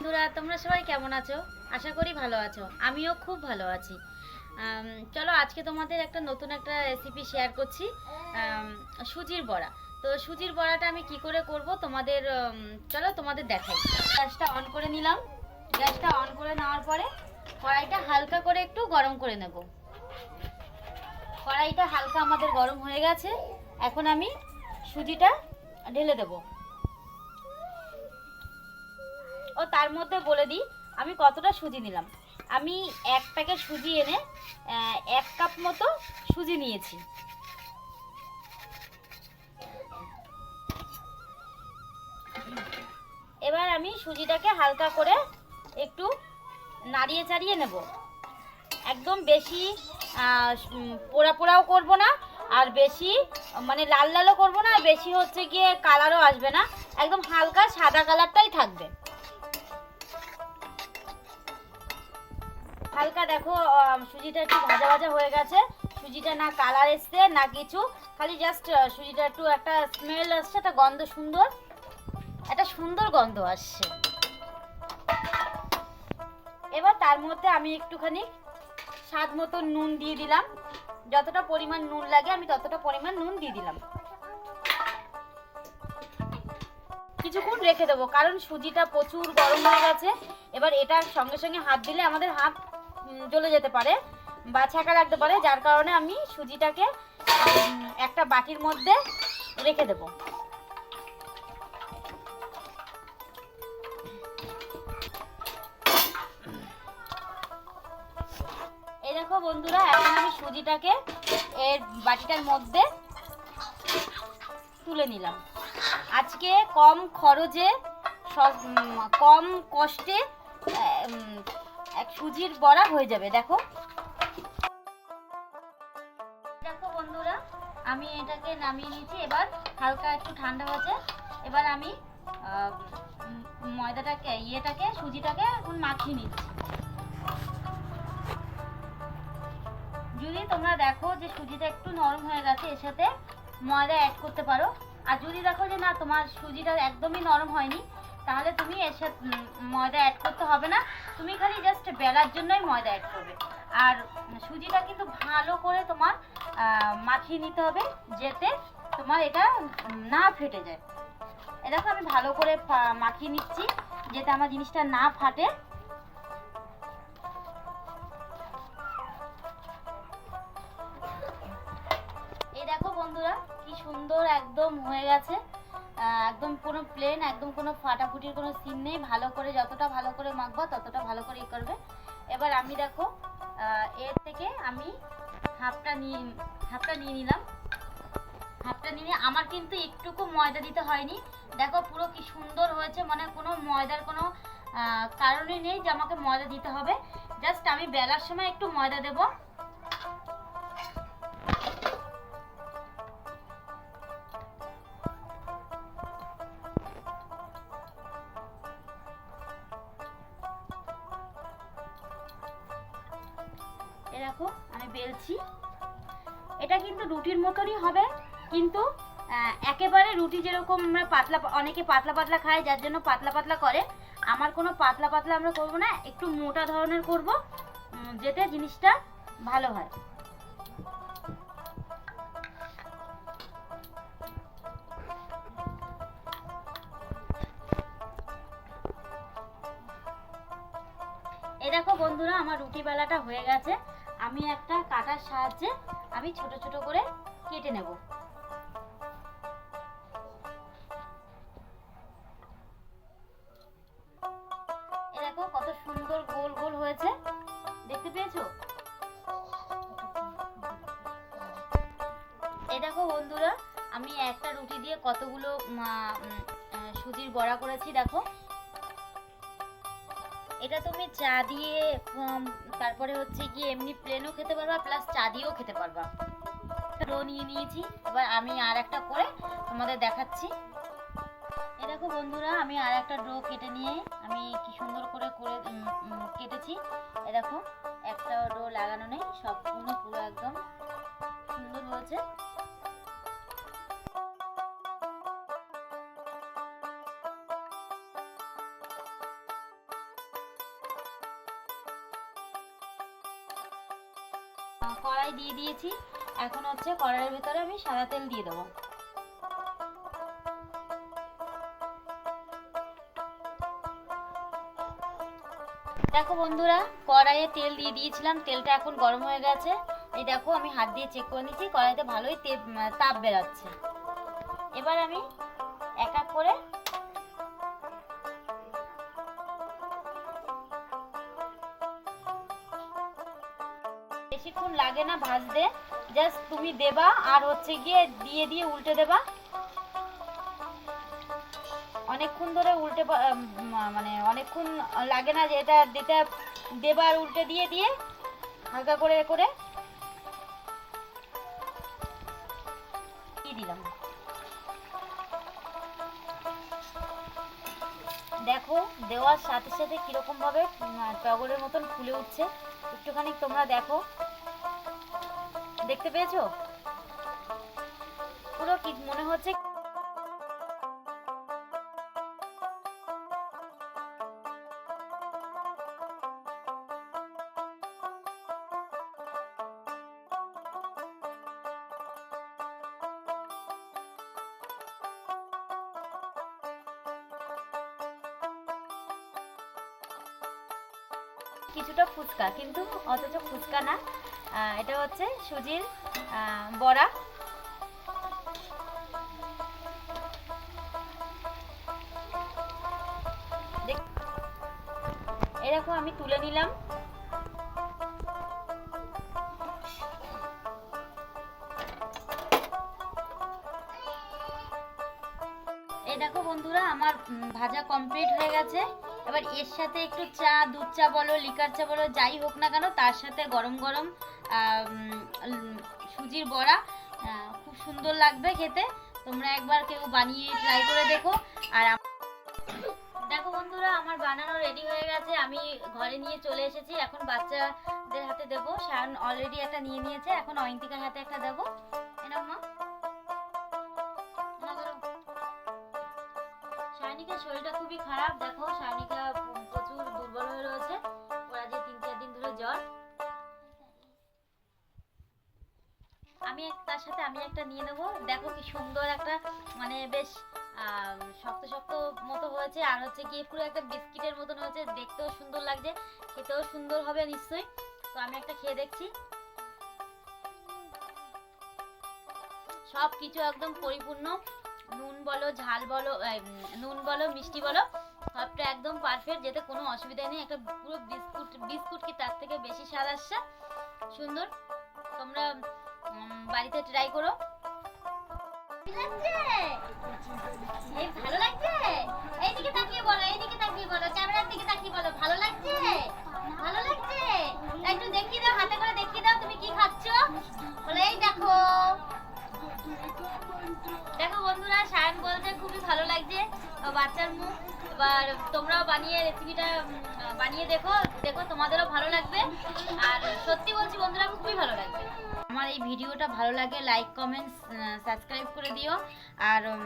বন্ধুরা, তোমরা সবাই কেমন আছো? আশা করি ভালো আছো। আমিও খুব ভালো আছি। চলো আজকে তোমাদের একটা নতুন একটা রেসিপি শেয়ার করছি। সুজির বড়া। তো সুজির বড়াটা আমি কি করে করব? তোমাদের চলো তোমাদের দেখাই। গ্যাসটা অন করে নিলাম। গ্যাসটা অন করে নেওয়ার পরে কড়াইটা হালকা করে একটু গরম করে নেব। কড়াইটা হালকা আমাদের গরম হয়ে গেছে। এখন আমি সুজিটা ঢেলে দেবো। ও তার মধ্যে বলে দিই, আমি কতটা সুজি নিলাম। আমি এক প্যাকেট সুজি এনে এক কাপ মতো সুজি নিয়েছি। এবার আমি সুজিটাকে হালকা করে একটু নাড়িয়ে চাড়িয়ে নেব। একদম বেশি পোড়া পোড়াও করব না, আর বেশি মানে লাল লালও করব না, আর বেশি হচ্ছে গিয়ে কালারও আসবে না। একদম হালকা সাদা কালারটাই থাকবে। হালকা দেখো সুজিটা একটু ভাজা ভাজা হয়ে গেছে। সুজিটা না কালার এসছে, না কিছু। খালি জাস্ট সুজিটা একটু একটা স্মেল আসছে, একটা গন্ধ সুন্দর। একটা সুন্দর গন্ধ আসছে। এবার তার মধ্যে আমি একটুখানি স্বাদ মতো নুন দিয়ে দিলাম। যতটা পরিমাণ নুন লাগে, আমি ততটা পরিমাণ নুন দিয়ে দিলাম। কিছুক্ষণ রেখে দেবো, কারণ সুজিটা প্রচুর গরম হয়ে গেছে। এবার এটা সঙ্গে সঙ্গে হাত দিলে আমাদের হাত জ্বলে যেতে পারে বা ছাকা লাগতে পারে, যার কারণে আমি সুজিটাকে একটা বাটির মধ্যে রেখে দেবো। এই দেখো বন্ধুরা, এখন আমি সুজিটাকে এর বাটিটার মধ্যে তুলে নিলাম। আজকে কম খরচে কম কষ্টে এক সুজির বড়া হয়ে যাবে, দেখো। দেখো বন্ধুরা, আমি এটাকে নামিয়ে নিয়েছি। এবার হালকা একটু ঠান্ডা হয়েছে। এবার আমি ময়দাটাকে, ইয়েটাকে, সুজিটাকে এখন মাখিয়ে নিচ্ছি। যদি তোমরা দেখো যে সুজিটা একটু নরম হয়ে গেছে, এর সাথে ময়দা অ্যাড করতে পারো। আর যদি দেখো যে না, তোমার সুজিটা একদমই নরম হয়নি তাহলে তুমি এর সাথে ময়দা অ্যাড করতে হবে না। তুমি খালি জাস্ট বেলার জন্যই ময়দা অ্যাড করবে। আর সুজিটা কিন্তু ভালো করে তোমার মাখিয়ে নিতে হবে, যেতে তোমার এটা না ফেটে যায়। এ দেখো আমি ভালো করে মাখিয়ে নিচ্ছি, যাতে আমার জিনিসটা না ফাটে। এই দেখো বন্ধুরা, কি সুন্দর একদম হয়ে গেছে। একদম কোনো প্লেন একদম কোনো ফাটাফুটির কোনো সিন নেই। ভালো করে যতটা ভালো করে মাখবা, ততটা ভালো করে ই করবে। এবার আমি দেখো এর থেকে আমি হাফটা নিয়ে হাফটা নিয়ে নিলাম। হাফটা নিয়ে আমার কিন্তু একটুকু ময়দা দিতে হয়নি। দেখো পুরো কি সুন্দর হয়েছে মানে কোনো ময়দার কোনো কারণই নেই যে আমাকে ময়দা দিতে হবে। জাস্ট আমি বেলার সময় একটু ময়দা দেবো। দেখো, আমি বেলছি। এটা কিন্তু রুটির মতনই হবে, কিন্তু একেবারে রুটি যেরকম আমরা পাতলা, অনেকে পাতলা পাতলা খায়, যার জন্য পাতলা পাতলা করে। আমার কোনো পাতলা পাতলা আমরা করব না, একটু মোটা ধরনের করব যেতে জিনিসটা ভালো হয়। এই দেখো বন্ধুরা, আমার রুটি বেলাটা হয়ে গেছে। আমি একটা কাটার সাহায্যে আমি ছোট ছোট করে কেটে নেব। দেখো কত সুন্দর গোল গোল হয়েছে। দেখতে পেয়েছ? এই দেখো বন্ধুরা, আমি একটা রুটি দিয়ে কতগুলো সুজির বড়া করেছি, দেখো। এটা তুমি চা দিয়ে তারপরে হচ্ছে গিয়ে এমনি প্লেনও খেতে পারবা প্লাস চা দিয়েও খেতে পারবা। ডো নিয়ে নিয়েছি, এবার আমি আর একটা করে তোমাদের দেখাচ্ছি। এ দেখো বন্ধুরা, আমি আর একটা ডো কেটে নিয়ে আমি কি সুন্দর করে করে কেটেছি। এ দেখো, একটা ডো লাগানো নেই, সবগুলো পুরো একদম সুন্দর হয়েছে। কড়াই দিয়ে দিয়েছি। এখন হচ্ছে কড়াইয়ের ভেতরে আমি সাদা তেল দিয়ে দেবো। দেখো বন্ধুরা, কড়াইয়ে তেল দিয়ে দিয়েছিলাম, তেলটা এখন গরম হয়ে গেছে। এই দেখো, আমি হাত দিয়ে চেক করে নিচ্ছি, কড়াইতে ভালোই তাপ বেরাচ্ছে। এবার আমি এক এক করে লাগে না ভাজতে। জাস্ট তুমি দেবা আর হচ্ছে গিয়ে দিয়ে দিয়ে উল্টে দেবা। অনেকক্ষণ ধরে উল্টে মানে অনেকক্ষণ লাগে না যে এটা দিতে। দেবা আর উল্টে দিয়ে দিয়ে হালকা করে করে। দিলাম। দেখো, দেওয়ার সাথে সাথে কীরকম ভাবে টগরের মতন ফুলে উঠছে। একটুখানি তোমরা দেখো। দেখতে পেয়েছ? পুরো কি মনে হচ্ছে কিছুটা ফুচকা, কিন্তু অথচ ফুচকা না। এটা হচ্ছে সুজির বড়া। এরকম আমি তুলে নিলাম। এই দেখো বন্ধুরা, আমার ভাজা কমপ্লিট হয়ে গেছে। এবার এর সাথে একটু চা, দুধ চা বলো লিকার চা বলো, যাই হোক না কেন, তার সাথে গরম গরম সুজির বড়া খুব সুন্দর লাগবে খেতে। তোমরা একবার কেউ বানিয়ে ট্রাই করে দেখো। আর দেখো বন্ধুরা, আমার বানানো রেডি হয়ে গেছে। আমি ঘরে নিয়ে চলে এসেছি। এখন বাচ্চাদের হাতে দেবো। সায়ন অলরেডি একটা নিয়ে নিয়েছে। এখন অয়ন্তিকার হাতে একটা দেবো। এনাও শাইনিকার শরীরটা খুবই খারাপ। দেখো শাইনিকা উম প্রচুর দুর্বল হয়ে রয়েছে। ওরা যে তিন চার দিন ধরে জ্বর। আমি তার সাথে আমি একটা নিয়ে নেব। দেখো কি সুন্দর একটা মানে বেশ শক্ত শক্ত মতো হয়েছে। আর হচ্ছে কি, পুরো একটা বিস্কিটের মতন হয়েছে। দেখতেও সুন্দর লাগছে। খেতেও সুন্দর হবে নিশ্চয়ই। তো আমি একটা খেয়ে দেখছি। সব কিছু একদম পরিপূর্ণ। নুন বলো, ঝাল বলো নুন বলো, মিষ্টি বলো, সবটা একদম পারফেক্ট যেতে কোনো অসুবিধা নেই। একটা পুরো বিস্কুট বিস্কুট কি তার থেকে বেশি স্বাদ আসছে? সুন্দর। তোমরা বাড়িতে ট্রাই করো। ভালো লাগছে? এইদিকে তাকিয়ে বলো, এইদিকে তাকিয়ে বলো, ক্যামেরার দিকে তাকিয়ে বলো, ভালো লাগছে? ভালো লাগছে? একটু দেখিয়ে দাও, হাতে করে দেখিয়ে দাও, তুমি কি খাচ্ছো? বলে, এই দেখো। বন্ধুরা, সায়ন বলতে খুবই ভালো লাগছে বাচ্চার মুখ। এবার তোমরাও বানিয়ে রেসিপিটা বানিয়ে দেখো দেখো, তোমাদেরও ভালো লাগবে। আর সত্যি বলছি, বন্ধুরা, খুবই ভালো লাগবে। আমার এই ভিডিওটা ভালো লাগে লাইক কমেন্ট সাবস্ক্রাইব করে দিও। আর